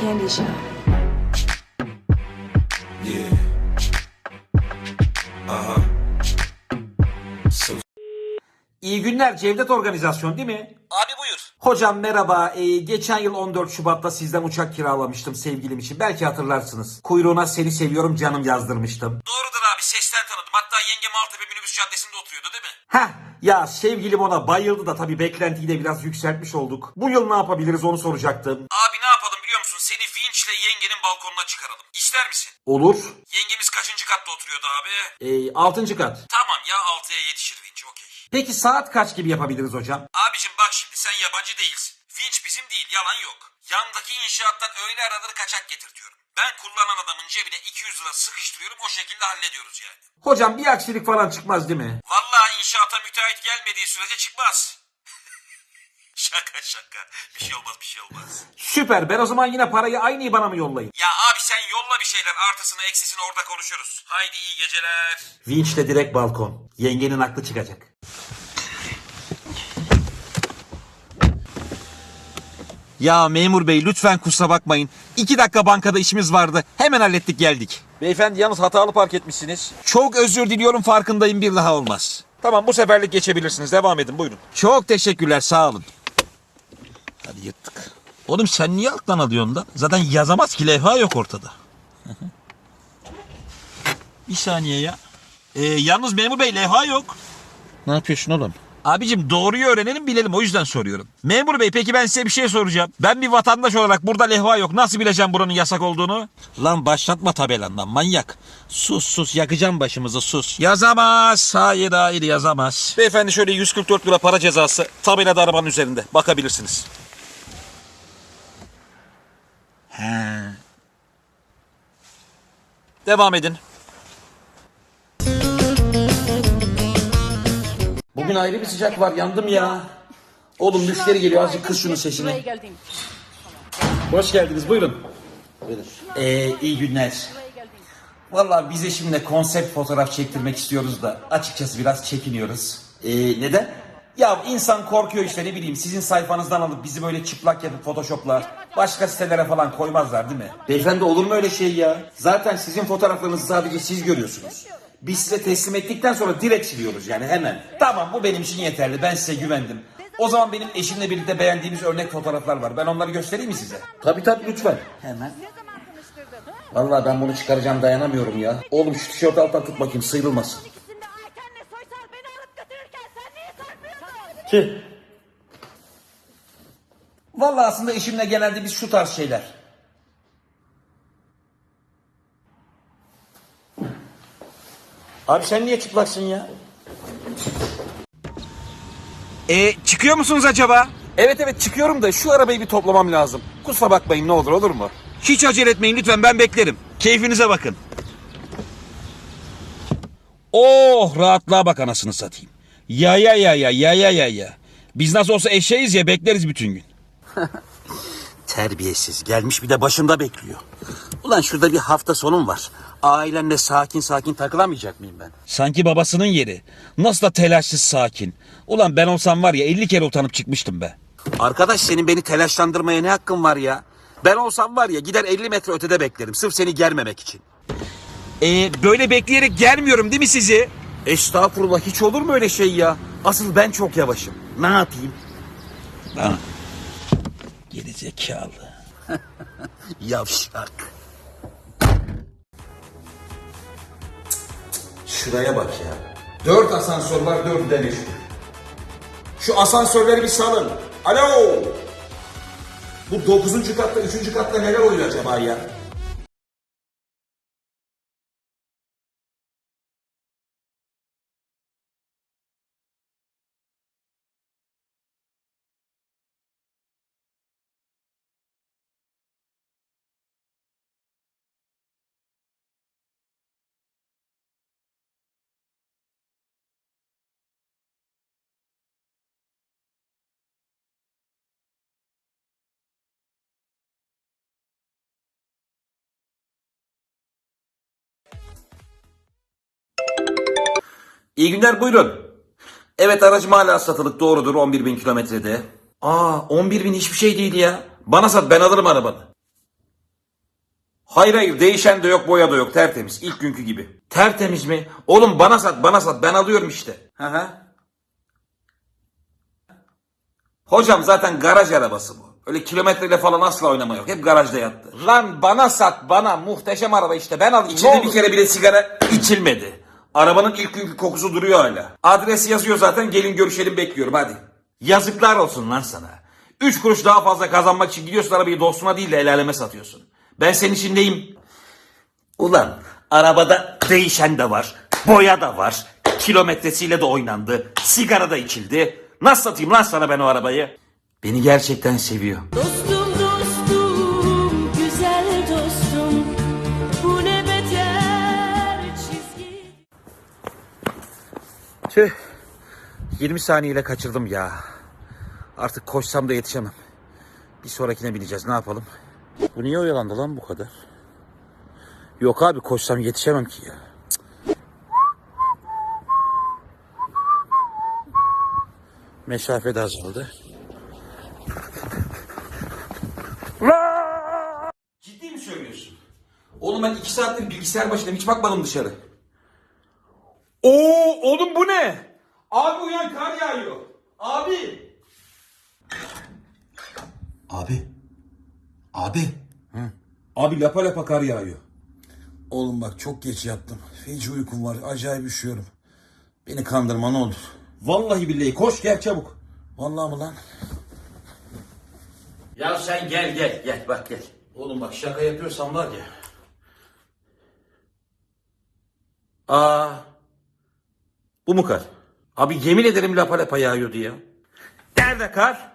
Candy Shop. Yeah. Uh-huh. So İyi günler Cevdet Organizasyon değil mi? Abi buyur. Hocam merhaba. Ee, geçen yıl 14 Şubat'ta sizden uçak kiralamıştım sevgilim için. Belki hatırlarsınız. Kuyruğuna seni seviyorum canım yazdırmıştım. Doğrudur abi sesten tanıdım. Hatta yenge Maltepe minibüs caddesinde oturuyordu değil mi? Heh ya sevgilim ona bayıldı da tabii beklentiyi de biraz yükseltmiş olduk. Bu yıl ne yapabiliriz onu soracaktım. Abi ne yapalım? Vinçle yengenin balkonuna çıkaralım. İster misin? Olur. Yengemiz kaçıncı katta oturuyordu abi? Ee, 6. kat. Tamam ya 6'ya yetişir vinç okey. Peki saat kaç gibi yapabiliriz hocam? Abicim bak şimdi sen yabancı değilsin. Vinç bizim değil yalan yok. Yandaki inşaattan öyle araları kaçak getirtiyorum. Ben kullanan adamın cebine 200 lira sıkıştırıyorum o şekilde hallediyoruz yani. Hocam bir aksilik falan çıkmaz değil mi? Vallahi inşaata müteahhit gelmediği sürece çıkmaz. Şaka şaka. Bir şey olmaz bir şey olmaz. Süper ben o zaman yine parayı aynı IBAN'a mı yollayayım? Ya abi sen yolla bir şeyler artısını eksisini orada konuşuruz. Haydi iyi geceler. Vinçle direkt balkon. Yengenin aklı çıkacak. Ya memur bey lütfen kusura bakmayın. İki dakika bankada işimiz vardı. Hemen hallettik geldik. Beyefendi yalnız hatalı park etmişsiniz. Çok özür diliyorum farkındayım bir daha olmaz. Tamam bu seferlik geçebilirsiniz. Devam edin buyurun. Çok teşekkürler sağ olun. Hadi yırttık. Oğlum sen niye alttan alıyorsun da? Zaten yazamaz ki levha yok ortada. bir saniye ya. Ee, yalnız memur bey levha yok. Ne yapıyorsun oğlum? Abicim doğruyu öğrenelim bilelim o yüzden soruyorum. Memur bey peki ben size bir şey soracağım. Ben bir vatandaş olarak burada levha yok. Nasıl bileceğim buranın yasak olduğunu? Lan başlatma tabelandan manyak. Sus sus yakacağım başımızı sus. Yazamaz. Hayır hayır yazamaz. Beyefendi şöyle 144 lira para cezası. Tabelada arabanın üzerinde. Bakabilirsiniz. He. Devam edin. Bugün ayrı bir sıcak var yandım ya. Oğlum müşteri geliyor azıcık kız şunun sesini. Hoş geldiniz buyurun. Ee, iyi günler. Vallahi biz eşimle konsept fotoğraf çektirmek istiyoruz da açıkçası biraz çekiniyoruz. Ee, neden? Ya insan korkuyor işte ne bileyim sizin sayfanızdan alıp bizi böyle çıplak yapıp photoshoplar başka sitelere falan koymazlar değil mi? Beyefendi olur mu öyle şey ya? Zaten sizin fotoğraflarınızı sadece siz görüyorsunuz. Biz size teslim ettikten sonra direkt siliyoruz yani hemen. Tamam bu benim için yeterli ben size güvendim. O zaman benim eşimle birlikte beğendiğimiz örnek fotoğraflar var. Ben onları göstereyim mi size? Tabii tabii lütfen. Hemen. Vallahi ben bunu çıkaracağım dayanamıyorum ya. Oğlum şu tişörtü alttan tut bakayım sıyrılmasın. Ki. Vallahi aslında eşimle genelde biz şu tarz şeyler. Abi sen niye çıplaksın ya? E, çıkıyor musunuz acaba? Evet evet çıkıyorum da şu arabayı bir toplamam lazım. Kusura bakmayın ne olur olur mu? Hiç acele etmeyin lütfen ben beklerim. Keyfinize bakın. Oh rahatlığa bak anasını satayım. Ya ya ya ya ya ya ya ya. Biz nasıl olsa eşeğiz ya bekleriz bütün gün. Terbiyesiz gelmiş bir de başında bekliyor. Ulan şurada bir hafta sonum var. Ailemle sakin sakin takılamayacak mıyım ben? Sanki babasının yeri. Nasıl da telaşsız sakin. Ulan ben olsam var ya 50 kere utanıp çıkmıştım be. Arkadaş senin beni telaşlandırmaya ne hakkın var ya? Ben olsam var ya gider 50 metre ötede beklerim. Sırf seni germemek için. E, böyle bekleyerek gelmiyorum değil mi sizi? Estağfurullah hiç olur mu öyle şey ya? Asıl ben çok yavaşım. Ne yapayım? Ha. Geri zekalı. Yavşak. Şuraya bak ya. Dört asansör var dördü de meşhur. Şu asansörleri bir salın. Alo. Bu dokuzuncu katta, üçüncü katta neler oluyor acaba ya? İyi günler buyurun. Evet aracım hala satılık doğrudur 11 bin kilometrede. Aa 11 bin hiçbir şey değil ya. Bana sat ben alırım arabanı. Hayır hayır değişen de yok boya da yok tertemiz ilk günkü gibi. Tertemiz mi? Oğlum bana sat bana sat ben alıyorum işte. Hı hı. Hocam zaten garaj arabası bu. Öyle kilometreyle falan asla oynama yok. Hep garajda yattı. Lan bana sat bana muhteşem araba işte ben alayım. İçinde bir kere bile sigara içilmedi. Arabanın ilk günkü kokusu duruyor hala. Adres yazıyor zaten gelin görüşelim bekliyorum hadi. Yazıklar olsun lan sana. Üç kuruş daha fazla kazanmak için gidiyorsun arabayı dostuna değil de el aleme satıyorsun. Ben senin için neyim? Ulan arabada değişen de var, boya da var, kilometresiyle de oynandı, sigara da içildi. Nasıl satayım lan sana ben o arabayı? Beni gerçekten seviyor. Dostum, Tüh. 20 saniyeyle kaçırdım ya. Artık koşsam da yetişemem. Bir sonrakine bineceğiz ne yapalım? Bu niye oyalandı lan bu kadar? Yok abi koşsam yetişemem ki ya. Mesafe de azaldı. Ciddi mi söylüyorsun? Oğlum ben iki saattir bilgisayar başındayım hiç bakmadım dışarı. Oo oğlum bu ne? Abi uyan kar yağıyor. Abi. Abi. Abi. Abi lapa lapa kar yağıyor. Oğlum bak çok geç yattım. Feci uykum var. Acayip üşüyorum. Beni kandırma ne olur. Vallahi billahi koş gel çabuk. Vallahi mı lan? Ya sen gel gel gel bak gel. Oğlum bak şaka yapıyorsan var ya. Aa. Bu mu kar? Abi yemin ederim lapa lapa yağıyordu ya. Nerede kar?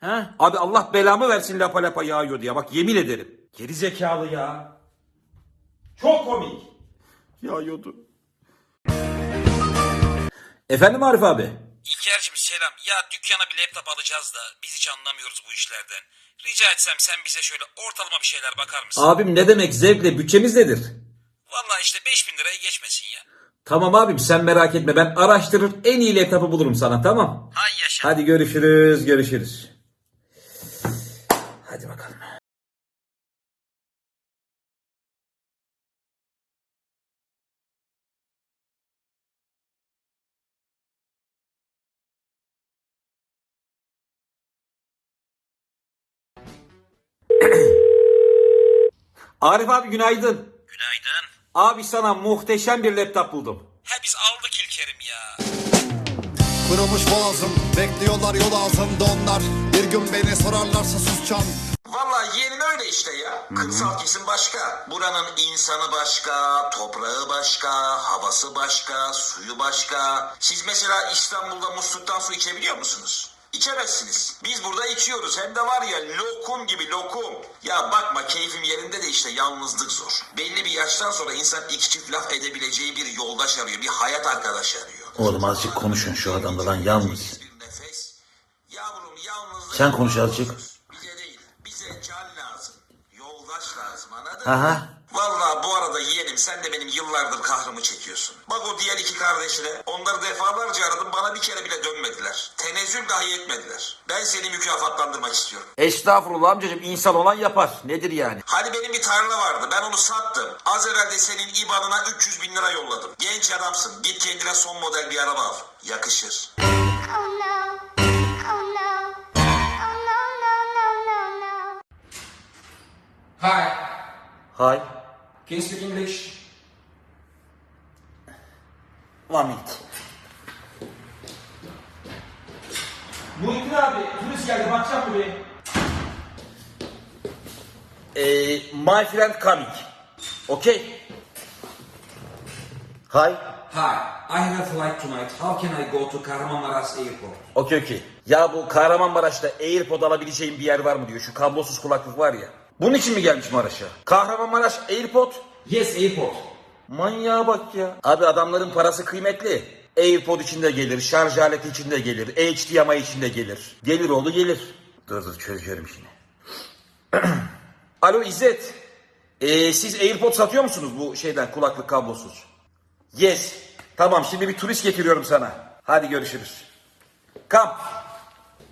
Ha? Abi Allah belamı versin lapa lapa yağıyordu ya. Bak yemin ederim. Geri zekalı ya. Çok komik. Yağıyordu. Efendim Arif abi? İlker'cim selam. Ya dükkana bir laptop alacağız da biz hiç anlamıyoruz bu işlerden. Rica etsem sen bize şöyle ortalama bir şeyler bakar mısın? Abim ne demek zevkle bütçemiz nedir? Vallahi işte 5000 liraya geçmesin ya. Tamam abim sen merak etme ben araştırır en iyi laptopu bulurum sana tamam. Hay yaşa. Hadi görüşürüz görüşürüz. Hadi bakalım. Arif abi günaydın. Günaydın. Abi sana muhteşem bir laptop buldum. He biz aldık İlker'im ya. Kurumuş boğazım Bekliyorlar yol ağzımda onlar Bir gün beni sorarlarsa susacağım Vallahi yeğenin öyle işte ya. Kırsal kesim başka. Buranın insanı başka, toprağı başka, havası başka, suyu başka. Siz mesela İstanbul'da musluktan su içebiliyor musunuz? İçemezsiniz. Biz burada içiyoruz. Hem de var ya lokum gibi lokum. Ya bakma keyfim yerinde de işte yalnızlık zor. Belli bir yaştan sonra insan iki çift laf edebileceği bir yoldaş arıyor. Bir hayat arkadaşı arıyor. Oğlum azıcık konuşun şu adamla lan yalnız. Bir nefes. Yavrum yalnızlık. Sen konuş azıcık. Bize değil. Bize can lazım. Yoldaş lazım anladın Aha. mı? Bu yeğenim sen de benim yıllardır kahrımı çekiyorsun. Bak o diğer iki kardeşine onları defalarca aradım bana bir kere bile dönmediler. Tenezzül dahi etmediler. Ben seni mükafatlandırmak istiyorum. Estağfurullah amcacığım insan olan yapar. Nedir yani? Hani benim bir tarla vardı ben onu sattım. Az evvel de senin IBAN'ına 300 bin lira yolladım. Genç adamsın git kendine son model bir araba al. Yakışır. Hi, Hay. Can you speak English? One minute. Muhittin abi, turist geldi bakacak mı bir? Ee, my friend coming. Okay. Hi. Hi, I have a flight tonight. How can I go to Kahramanmaraş Airport? Okey okey. Ya bu Kahramanmaraş'ta AirPod alabileceğim bir yer var mı diyor. Şu kablosuz kulaklık var ya. Bunun için mi gelmiş Maraş'a? Kahramanmaraş AirPod. Yes, airport. Manyağa bak ya. Abi adamların parası kıymetli. AirPod içinde gelir, şarj aleti içinde gelir, HDMI içinde gelir. Gelir oldu gelir. Dur dur çözüyorum şimdi. Alo İzzet. Ee, siz AirPod satıyor musunuz bu şeyden kulaklık kablosuz? Yes. Tamam şimdi bir turist getiriyorum sana. Hadi görüşürüz. Kam.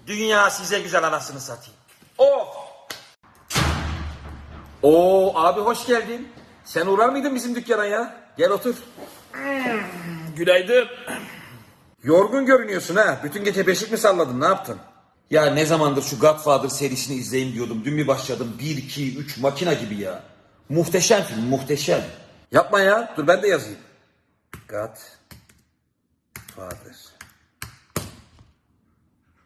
Dünya size güzel anasını satayım. Oh. Oo abi hoş geldin. Sen uğrar mıydın bizim dükkana ya? Gel otur. Günaydın. Yorgun görünüyorsun ha. Bütün gece beşik mi salladın? Ne yaptın? Ya ne zamandır şu Godfather serisini izleyeyim diyordum. Dün bir başladım. 1, 2, 3 makina gibi ya. Muhteşem film muhteşem. Yapma ya. Dur ben de yazayım. Godfather.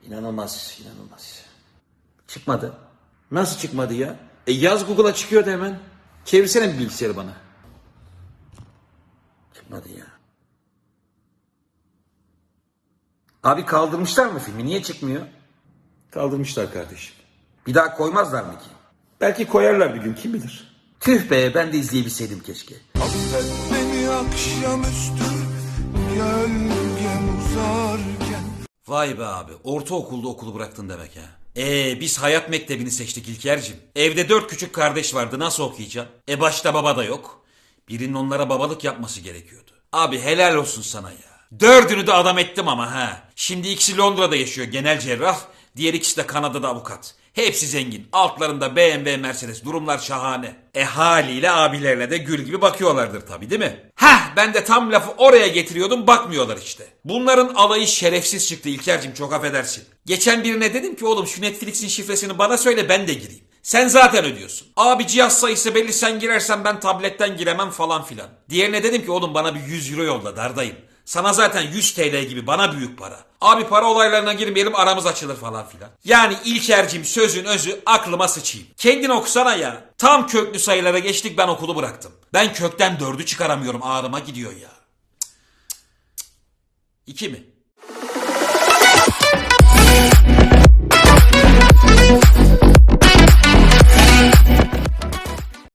İnanılmaz, inanılmaz. Çıkmadı. Nasıl çıkmadı ya? E yaz Google'a çıkıyordu hemen. Çevirsene bir bilgisayarı bana. Çıkmadı ya. Abi kaldırmışlar mı filmi? Niye çıkmıyor? Kaldırmışlar kardeşim. Bir daha koymazlar mı ki? Belki koyarlar bir gün kim bilir. Tüh be ben de izleyebilseydim keşke. Affet beni akşamüstü Gölgem uzarken Vay be abi ortaokulda okulu bıraktın demek ha. Ee biz hayat mektebini seçtik İlker'cim. Evde dört küçük kardeş vardı nasıl okuyacaksın? E başta baba da yok. Birinin onlara babalık yapması gerekiyordu. Abi helal olsun sana ya. Dördünü de adam ettim ama ha. Şimdi ikisi Londra'da yaşıyor genel cerrah. Diğer ikisi de Kanada'da avukat. Hepsi zengin. Altlarında BMW, Mercedes. Durumlar şahane. E haliyle abilerle de gül gibi bakıyorlardır tabii değil mi? Heh ben de tam lafı oraya getiriyordum bakmıyorlar işte. Bunların alayı şerefsiz çıktı İlker'cim çok affedersin. Geçen birine dedim ki oğlum şu Netflix'in şifresini bana söyle ben de gireyim. Sen zaten ödüyorsun. Abi cihaz sayısı belli sen girersen ben tabletten giremem falan filan. Diğerine dedim ki oğlum bana bir 100 euro yolla dardayım. Sana zaten 100 TL gibi bana büyük para. Abi para olaylarına girmeyelim aramız açılır falan filan. Yani İlker'cim sözün özü aklıma sıçayım. Kendin okusana ya. Tam köklü sayılara geçtik ben okulu bıraktım. Ben kökten dördü çıkaramıyorum ağrıma gidiyor ya. Cık, cık, cık. İki mi?